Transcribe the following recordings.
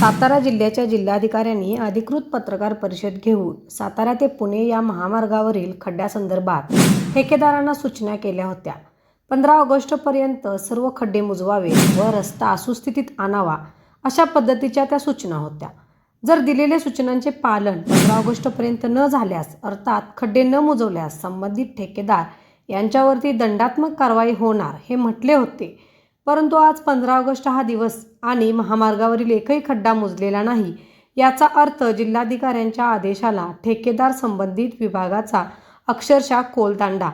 सातारा जिल्ह्याच्या जिल्हाधिकाऱ्यांनी अधिकृत पत्रकार परिषद घेऊन सातारा ते पुणे या महामार्गावरील खड्ड्यासंदर्भात ठेकेदारांना सूचना केल्या होत्या. पंधरा ऑगस्टपर्यंत सर्व खड्डे मुजवावे व रस्ता सुस्थितीत आणावा अशा पद्धतीच्या त्या सूचना होत्या. जर दिलेल्या सूचनांचे पालन पंधरा ऑगस्टपर्यंत न झाल्यास अर्थात खड्डे न मुजवल्यास संबंधित ठेकेदार यांच्यावरती दंडात्मक कारवाई होणार हे म्हटले होते. परंतु आज पंधरा ऑगस्ट हा दिवस आणि महामार्गावरील एकही खड्डा मोजलेला नाही याचा अर्थ जिल्हाधिकाऱ्यांच्या आदेशाला ठेकेदार संबंधित विभागाचा अक्षरशः कोलदांडा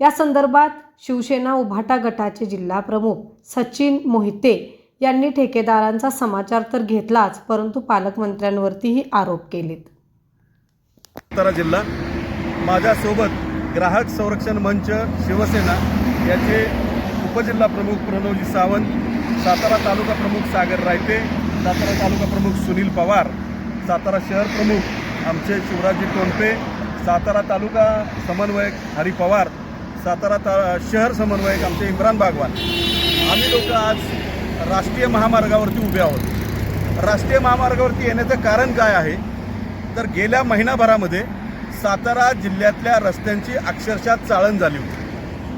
या संदर्भात शिवसेना उभाटा गटाचे जिल्हा प्रमुख सचिन मोहिते यांनी ठेकेदारांचा समाचार तर घेतलाच परंतु पालकमंत्र्यांवरतीही आरोप केलेत. सातारा जिल्हा माझ्यासोबत ग्राहक संरक्षण मंच शिवसेना याचे उपजिल्हा प्रमुख प्रणवजी सावंत सातारा तालुका प्रमुख सागर रायते सातारा तालुका प्रमुख सुनील पवार सातारा शहर प्रमुख आमचे शिवराजी टोनपे सातारा तालुका समन्वयक हरी पवार सातारा ता शहर समन्वयक आमचे इम्रान बागवान. आम्ही लोक आज राष्ट्रीय महामार्गावरती उभे आहोत. राष्ट्रीय महामार्गावरती येण्याचं कारण काय आहे? तर गेल्या महिनाभरामध्ये सातारा जिल्ह्यातल्या रस्त्यांची अक्षरशः चाळण झाली होती.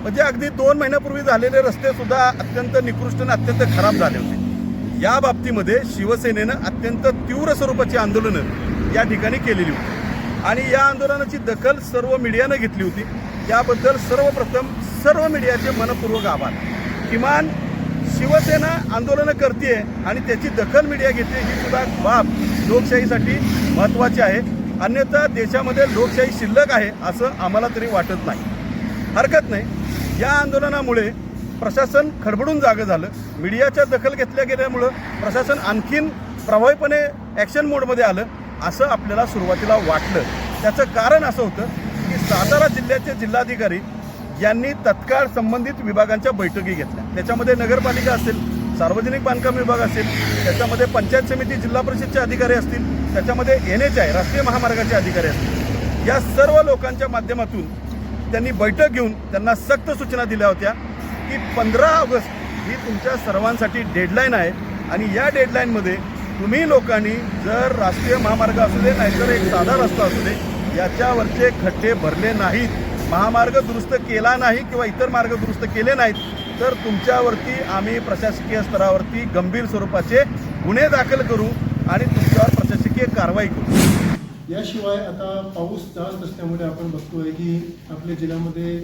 म्हणजे अगदी दोन महिन्यापूर्वी झालेले रस्ते सुद्धा अत्यंत निकृष्ट आणि अत्यंत खराब झाले होते. या बाबतीमध्ये शिवसेनेनं अत्यंत तीव्र स्वरूपाची आंदोलनं या ठिकाणी केलेली होती. आणि या आंदोलनाची दखल सर्व मीडियानं घेतली होती. याबद्दल सर्वप्रथम सर्व मीडियाचे मनपूर्वक आभार. किमान शिवसेना आंदोलनं करते आणि त्याची दखल मीडिया घेते ही सुद्धा बाब लोकशाहीसाठी महत्त्वाची आहे. अन्यथा देशामध्ये लोकशाही शिल्लक आहे असं आम्हाला तरी वाटत नाही. हरकत नाही. या आंदोलनामुळे प्रशासन खडबडून जागं झालं. मीडियाच्या दखल घेतल्या गेल्यामुळं प्रशासन आणखीन प्रभावीपणे ॲक्शन मोडमध्ये आलं असं आपल्याला सुरुवातीला वाटलं. त्याचं कारण असं होतं की सातारा जिल्ह्याचे जिल्हाधिकारी यांनी तत्काळ संबंधित विभागांच्या बैठकी घेतल्या. त्याच्यामध्ये नगरपालिका असेल सार्वजनिक बांधकाम विभाग असेल त्याच्यामध्ये पंचायत समिती जिल्हा परिषदचे अधिकारी असतील त्याच्यामध्ये एन एच आय राष्ट्रीय महामार्गाचे अधिकारी असतील. या सर्व लोकांच्या माध्यमातून त्यांनी बैठक घेऊन त्यांना सक्त सूचना दिल्या होत्या की पंधरा ऑगस्ट ही तुमच्या सर्वांसाठी डेडलाईन आहे आणि या डेडलाईनमध्ये तुम्ही लोकांनी जर राष्ट्रीय महामार्ग असू दे नाहीतर एक साधा रस्ता असू दे याच्यावरचे खड्डे भरले नाहीत महामार्ग दुरुस्त केला नाही किंवा इतर मार्ग दुरुस्त केले नाहीत तर तुमच्यावरती आम्ही प्रशासकीय स्तरावरती गंभीर स्वरूपाचे गुन्हे दाखल करू आणि तुमच्यावर प्रशासकीय कारवाई करू. याशिवाय आता पाऊस जास्त असल्यामुळे आपण बघतोय की आपल्या जिल्ह्यामध्ये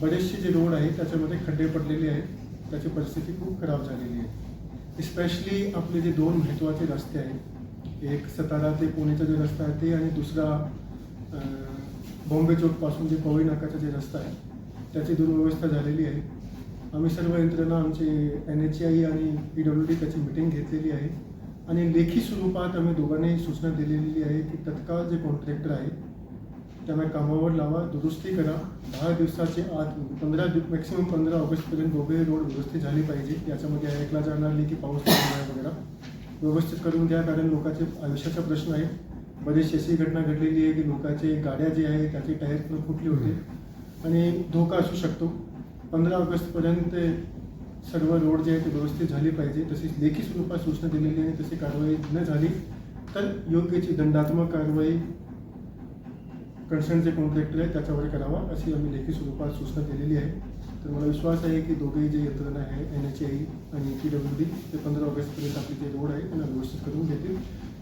बरेचसे जे रोड आहेत त्याच्यामध्ये खड्डे पडलेले आहेत. त्याची परिस्थिती खूप खराब झालेली आहे. स्पेशली आपले जे दोन महत्त्वाचे रस्ते आहेत. एक सतारा ते पुणेचा जे रस्ता आहे ते आणि दुसरा बॉम्बे चौकपासून जे पवई नाकाचा जे रस्ता आहे त्याची दुर्व्यवस्था झालेली आहे. आम्ही सर्व यंत्रणा आमचे एन एच आय आणि पी डब्ल्यू डी त्याची मिटिंग घेतलेली आहे. आणि लेखी स्वरूपात आम्ही दोघांनाही सूचना दिलेली आहे की तत्काळ जे कॉन्ट्रॅक्टर आहे त्यांना कामावर लावा दुरुस्ती करा. दहा दिवसाचे आत पंधरा मॅक्सिमम पंधरा ऑगस्टपर्यंत दोघे रोड दुरुस्ती झाली पाहिजे. याच्यामध्ये ऐकला जाणार नाही की पाऊस नाही वगैरे. व्यवस्थित करून द्या कारण लोकांचे आयुष्याचा प्रश्न आहे. बरीचशी अशी घटना घडलेली आहे की लोकांचे गाड्या जे आहे त्याचे टायर पण फुटले होते. आणि धोका असू शकतो. पंधरा ऑगस्टपर्यंत सर्व रोड जे आहे ते व्यवस्थित झाली पाहिजे. तशीच लेखी स्वरूपात सूचना दिलेली आहे तशी कारवाई न झाली तर योग्यची दंडात्मक कारवाई कन्सर्न जे कॉन्ट्रॅक्टर आहे त्याच्यावर करावा अशी आम्ही लेखी स्वरूपात सूचना दिलेली आहे. तर मला विश्वास आहे की दोघेही जे यंत्रणा आहे एन एच आय आणि पी डब्ल्यू डी ते पंधरा ऑगस्टपर्यंत आपले जे रोड आहे त्यांना व्यवस्थित करून घेतील.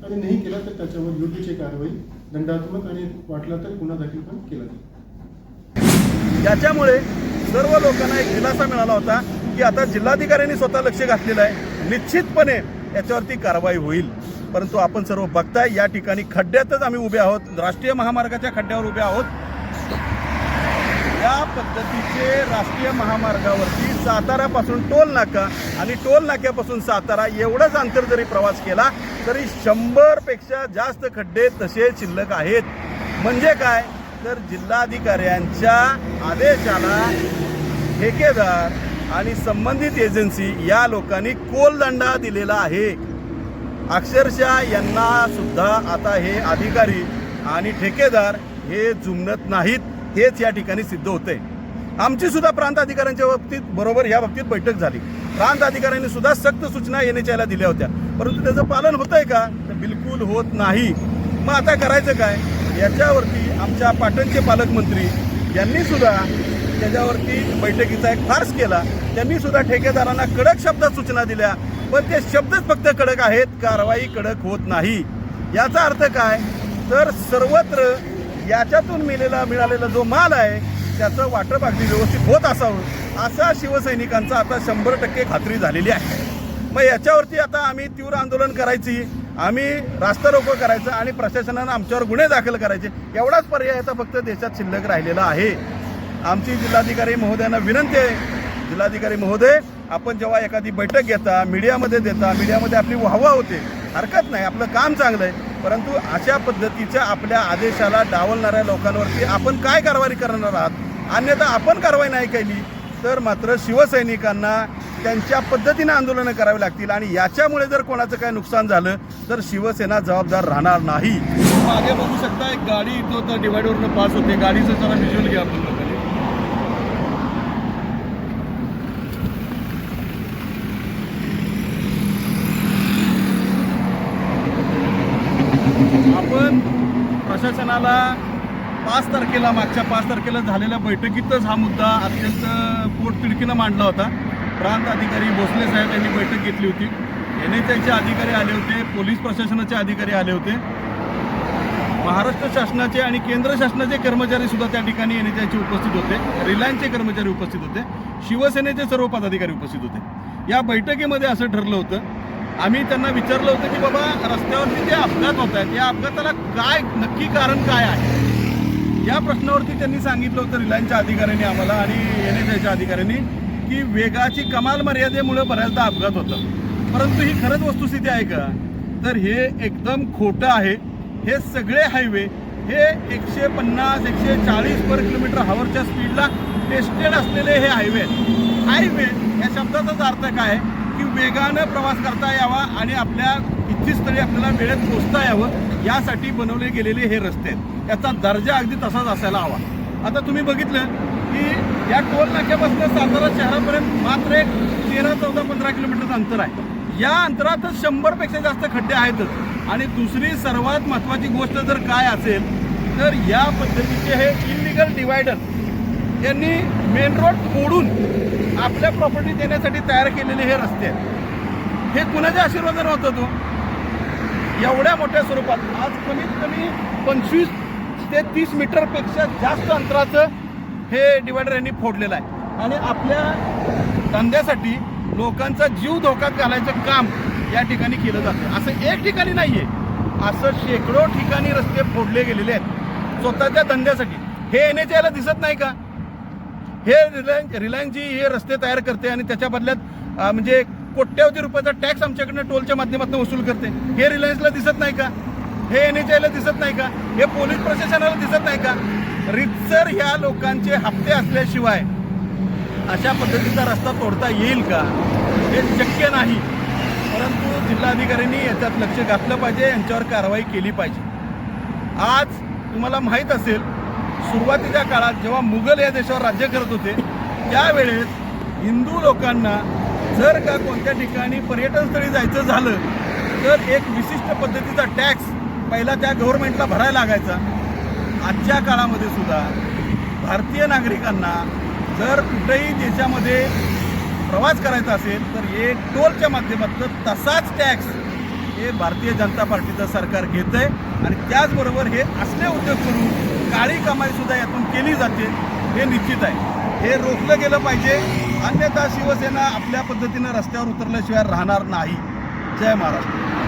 आणि नाही केला तर त्याच्यावर योग्यची कारवाई दंडात्मक आणि वाटला तर गुन्हा दाखल पण केला जाईल. याच्यामुळे सर्व लोकांना एक दिलासा मिळाला होता की आता जिल्हाधिकाऱ्यांनी स्वतः लक्ष घातलेलं आहे. निश्चितपणे याच्यावरती कारवाई होईल. परंतु आपण सर्व बघताय या ठिकाणी खड्ड्यातच आम्ही उभे आहोत. राष्ट्रीय महामार्गाच्या खड्ड्यावर उभे आहोत. या पद्धतीचे राष्ट्रीय महामार्गावरती सातारापासून टोल नाका आणि टोल नाक्यापासून सातारा एवढंच अंतर जरी प्रवास केला तरी शंभरपेक्षा जास्त खड्डे तसे शिल्लक आहेत. म्हणजे काय? तर जिल्हाधिकाऱ्यांच्या आदेशाला ठेकेदार आणि संबंधित एजन्सी या लोकांनी कोलदंडा दिलेला आहे. अक्षरशः यांना सुद्धा आता हे अधिकारी आणि ठेकेदार हे जुमनत नाहीत हेच या ठिकाणी सिद्ध होते. आमची सुद्धा प्रांत अधिकाऱ्यांच्या बाबतीत बरोबर या बाबतीत बैठक झाली. प्रांत अधिकाऱ्यांनी सुद्धा सक्त सूचना एन एच आयला दिल्या होत्या. परंतु त्याचं पालन होतंय का? तर बिलकुल होत नाही. मग आता करायचं काय? याच्यावरती आमच्या पाटणचे पालकमंत्री यांनी सुद्धा त्याच्यावरती बैठकीचा एक फार्स केला. त्यांनी सुद्धा ठेकेदारांना कडक शब्दात सूचना दिल्या. पण ते शब्दच फक्त कडक आहेत. कारवाई कडक होत नाही. याचा अर्थ काय? तर सर्वत्र याच्यातून मिळेला मिळालेला जो माल आहे त्याचं वाटप अगदी व्यवस्थित होत असावं असा शिवसैनिकांचा आता शंभर टक्के खात्री झालेली आहे. मग याच्यावरती आता आम्ही तीव्र आंदोलन करायची आम्ही रास्ता रोको करायचं आणि प्रशासनानं आमच्यावर गुन्हे दाखल करायचे एवढाच पर्याय आता फक्त देशात शिल्लक राहिलेला आहे. आमची जिल्हाधिकारी महोदयांना विनंती आहे. जिल्हाधिकारी महोदय आपण जेव्हा एखादी बैठक घेता मीडियामध्ये देता मीडियामध्ये आपली वाहवा होते. हरकत नाही आपलं काम चांगलं आहे. परंतु अशा पद्धतीच्या आपल्या आदेशाला डावलणाऱ्या लोकांवरती आपण काय कारवाई करणार आहात? अन्यथा आपण कारवाई नाही केली तर मात्र शिवसैनिकांना त्यांच्या पद्धतीनं आंदोलनं करावी लागतील. आणि याच्यामुळे जर कोणाचं काय नुकसान झालं तर शिवसेना जबाबदार राहणार नाही. मागे बघू शकता एक गाडी इथं डिवायडरवरनं पास होते. गाडीचं जरा व्हिज्युअल घ्या आपण लोकांनी आपण प्रशासनाला पाच तारखेला मागच्या पाच तारखेला झालेल्या बैठकीतच हा मुद्दा अत्यंत पोटतिडकीनं मांडला होता. प्रांत अधिकारी भोसले साहेब यांनी बैठक घेतली होती. एन एच आयचे अधिकारी आले होते पोलीस प्रशासनाचे अधिकारी आले होते. महाराष्ट्र शासनाचे आणि केंद्र शासनाचे कर्मचारी सुद्धा त्या ठिकाणी एन एच आयचे उपस्थित होते. रिलायन्सचे कर्मचारी उपस्थित होते. शिवसेनेचे सर्व पदाधिकारी उपस्थित होते. या बैठकीमध्ये असं ठरलं होतं आम्ही त्यांना विचारलं होतं की बाबा रस्त्यावरती जे अपघात होत आहेत. या अपघाताला काय नक्की कारण काय आहे? या प्रश्नावरती त्यांनी सांगितलं होतं रिलायन्सच्या अधिकाऱ्यांनी आम्हाला आणि एन एच आयच्या अधिकाऱ्यांनी की वेगाची कमाल मर्यादेमुळे बऱ्याचदा अपघात होतं. परंतु ही खरंच वस्तुस्थिती आहे का? तर हे एकदम खोटं आहे. हे सगळे हायवे हे एकशे पन्नास एकशे चाळीस पर किलोमीटर हावरच्या स्पीडला टेस्टेड असलेले हे हायवे आहेत. हायवे या शब्दाचाच अर्थ काय? आहे की वेगानं प्रवास करता यावा आणि आपल्या इच्छितस्थळी आपल्याला वेळेत पोहोचता यावं यासाठी बनवले गेलेले हे रस्ते आहेत. याचा दर्जा अगदी तसाच असायला हवा. आता तुम्ही बघितलं की या टोल नाक्यापासून सातारा शहरापर्यंत मात्र एक तेरा चौदा पंधरा किलोमीटरचं अंतर आहे. या अंतरातच शंभरपेक्षा जास्त खड्डे आहेतच. आणि दुसरी सर्वात महत्त्वाची गोष्ट जर काय असेल तर या पद्धतीचे हे इलिगल डिवायडर यांनी मेन रोड मोडून आपल्या प्रॉपर्टी देण्यासाठी तयार केलेले हे रस्ते आहेत. हे कुणाच्या आशीर्वादानं होतं तो? एवढ्या मोठ्या स्वरूपात. आज कमीत कमी पंचवीस ते तीस मीटरपेक्षा जास्त अंतराचं हे डिवायडर यांनी फोडलेलं आहे. आणि आपल्या धंद्यासाठी लोकांचा जीव धोक्यात घालायचं काम या ठिकाणी केलं जातं. असं एक ठिकाणी नाहीये. असं शेकडो ठिकाणी रस्ते फोडले गेलेले आहेत. स्वतःच्या धंद्यासाठी. हे एन एच आयला दिसत नाही का? हे रिलायन्स जी हे रस्ते तयार करते आणि त्याच्या बदल्यात म्हणजे कोट्यावधी रुपयाचा टॅक्स आमच्याकडनं टोलच्या माध्यमातून वसूल करते. हे रिलायन्सला दिसत नाही का? हे एन एच आयला दिसत नाही का? हे पोलीस प्रशासनाला दिसत नाही का? रितसर ह्या लोकांचे हप्ते असल्याशिवाय अशा पद्धतीचा रस्ता तोडता येईल का? हे शक्य नाही. परंतु जिल्हाधिकाऱ्यांनी याच्यात लक्ष घातलं पाहिजे यांच्यावर कारवाई केली पाहिजे. आज तुम्हाला माहीत असेल सुरुवातीच्या काळात जेव्हा मुघल या देशावर राज्य करत होते त्यावेळेस हिंदू लोकांना जर का कोणत्या ठिकाणी पर्यटनस्थळी जायचं झालं तर एक विशिष्ट पद्धतीचा टॅक्स पहिला त्या गव्हर्नमेंटला भरायला लागायचा. आजच्या काळामध्ये सुद्धा भारतीय नागरिकांना जर कुठेही देशामध्ये प्रवास करायचा असेल तर हे टोलच्या माध्यमातून तसाच टॅक्स हे भारतीय जनता पार्टीचं सरकार घेत आहे आणि त्याचबरोबर हे असले उद्योग करून काळी कमाई सुद्धा यातून केली जाते हे निश्चित आहे. हे रोखलं गेलं पाहिजे. अन्यथा शिवसेना आपल्या पद्धतीनं रस्त्यावर उतरल्याशिवाय राहणार नाही. जय महाराष्ट्र.